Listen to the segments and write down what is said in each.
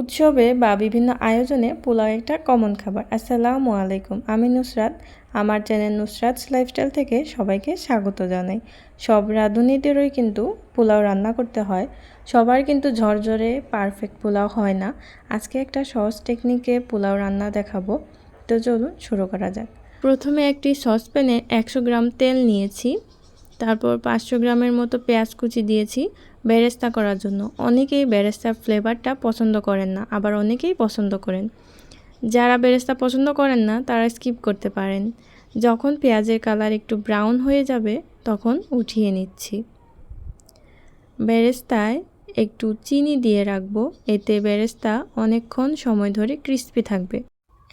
উৎসবে বা বিভিন্ন আয়োজনে পোলাও একটা কমন খাবার। আসসালামু আলাইকুম, আমি নুসরাত। আমার চ্যানেল নুসরাত লাইফস্টাইল থেকে সবাইকে স্বাগত জানাই। সব রাঁধুনিদেরই কিন্তু পোলাও রান্না করতে হয়। সবার কিন্তু ঝরঝরে পারফেক্ট পোলাও হয় না। আজকে একটা সহজ টেকনিকে পোলাও রান্না দেখাবো। তো চলুন শুরু করা যাক। প্রথমে একটি সসপ্যানে একশো গ্রাম তেল নিয়েছি। তারপর পাঁচশো গ্রামের মতো পেঁয়াজ কুচি দিয়েছি বেরেস্তা করার জন্য। অনেকেই বেরেস্তার ফ্লেভারটা পছন্দ করেন না, আবার অনেকেই পছন্দ করেন। যারা বেরেস্তা পছন্দ করেন না, তারা স্কিপ করতে পারেন। যখন পেঁয়াজের কালার একটু ব্রাউন হয়ে যাবে, তখন উঠিয়ে নিচ্ছি। বেরেস্তায় একটু চিনি দিয়ে রাখব, এতে বেরেস্তা অনেকক্ষণ সময় ধরে ক্রিস্পি থাকবে।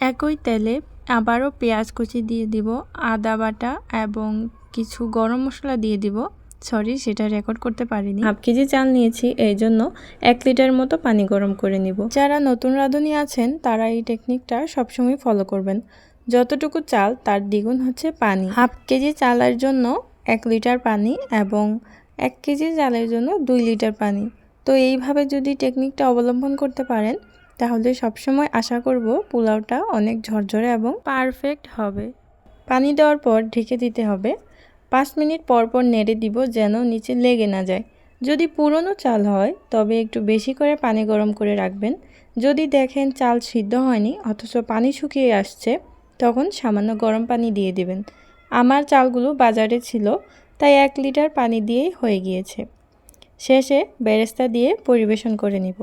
একই তেলে আবারও পেঁয়াজ কুচি দিয়ে দিব আদা বাটা এবং কিছু গরম মশলা দিয়ে দিব। সরি সেটা রেকর্ড করতে পারিনি। হাফ কেজি চাল নিয়েছি এই জন্য এক লিটার মতো পানি গরম করে নিব। যারা নতুন রাঁধুনি আছেন তারা এই টেকনিকটা সবসময় ফলো করবেন। যতটুকু চাল তার দ্বিগুণ হচ্ছে পানি। হাফ কেজি চালের জন্য এক লিটার পানি এবং এক কেজি চালের জন্য দুই লিটার পানি। তো এইভাবে যদি টেকনিকটা অবলম্বন করতে পারেন তাহলে সবসময় আশা করব পোলাওটা অনেক ঝরঝরে এবং পারফেক্ট হবে। পানি দেওয়ার পর ঢেকে দিতে হবে। পাঁচ মিনিট পর পর নেড়ে দিব যেন নিচে লেগে না যায়। যদি পুরনো চাল হয়, তবে একটু বেশি করে পানি গরম করে রাখবেন। যদি দেখেন চাল সিদ্ধ হয়নি, অথচ পানি শুকিয়ে আসছে, তখন সামান্য গরম পানি দিয়ে দেবেন। আমার চালগুলো বাজারে ছিল, তাই এক লিটার পানি দিয়েই হয়ে গিয়েছে। শেষে বেরেস্তা দিয়ে পরিবেশন করে নিব।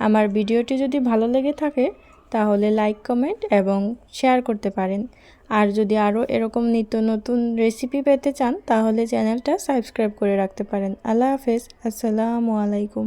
আমার ভিডিওটি যদি ভালো লেগে থাকে তাহলে লাইক কমেন্ট এবং শেয়ার করতে পারেন। আর যদি আরও এরকম নিত্য নতুন রেসিপি পেতে চান, তাহলে চ্যানেলটা সাবস্ক্রাইব করে রাখতে পারেন। আল্লাহ হাফেজ। আসসালামু আলাইকুম।